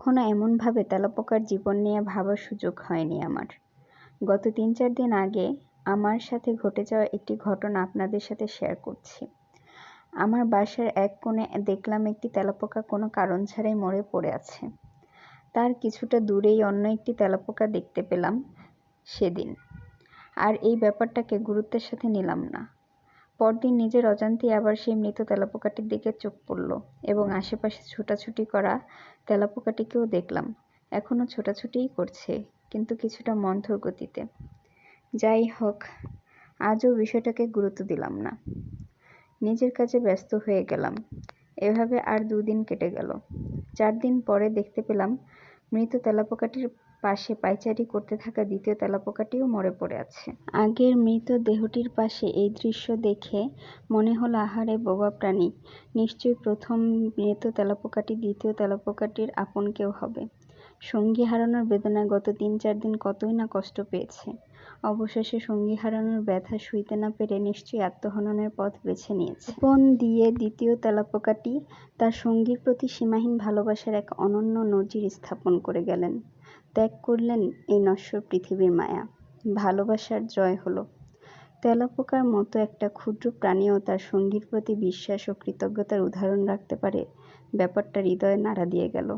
কখনো এমনভাবে তেলাপোকার জীবন নিয়ে ভাবার সুযোগ হয়নি আমার। গত তিন চার দিন আগে আমার সাথে ঘটে যাওয়া একটি ঘটনা আপনাদের সাথে শেয়ার করছি। আমার বাসার এক কোণে দেখলাম একটি তেলাপোকা কোনো কারণ ছাড়াই মরে পড়ে আছে। তার কিছুটা দূরেই অন্য একটি তেলাপোকা দেখতে পেলাম সেদিন। আর এই ব্যাপারটাকে গুরুত্বের সাথে নিলাম না। পরদিন নিজের অজান্তেই আবার সেই মৃত তেলাপোকাটির দিকে চোখ পড়ল এবং আশেপাশে ছোটাছুটি করা তেলাপোকাটিকেও দেখলাম। এখনও ছোটাছুটিই করছে, কিন্তু কিছুটা মন্থর গতিতে। যাই হোক, আজও বিষয়টাকে গুরুত্ব দিলাম না। নিজের কাজে ব্যস্ত হয়ে গেলাম। এভাবে আর দুদিন কেটে গেল। চার দিন পরে দেখতে পেলাম মৃত তেলাপোকাটির পাশে পায়চারি করতে থাকা দ্বিতীয় তেলাপোকাটিও মরে পড়ে আছে। আগের মৃত দেহটির পাশে এই দৃশ্য দেখে মনে হলো, আহারে বোবা প্রাণী, নিশ্চয়ই প্রথম মৃত তেলাপোকাটি দ্বিতীয় তেলাপোকাটির আপন কেউ হবে। সঙ্গী হারানোর বেদনা গত তিন চার দিন কতই না কষ্ট পেয়েছে। অবশেষে সঙ্গী হারানোর ব্যথা সইতে না পেরে নিশ্চয়ই আত্মহননের পথ বেছে নিয়েছে। পণ দিয়ে দ্বিতীয় তেলাপোকাটি তার সঙ্গীর প্রতি সীমাহীন ভালোবাসার এক অনন্য নজির স্থাপন করে গেলেন। ত্যাগ করলেন এই নশ্বর পৃথিবীর মায়া। ভালোবাসার জয় হলো। তেলাপোকার মতো একটা ক্ষুদ্র প্রাণীও তার সঙ্গীর প্রতি বিশ্বাস ও কৃতজ্ঞতার উদাহরণ রাখতে পারে, ব্যাপারটা হৃদয়ে নাড়া দিয়ে গেল।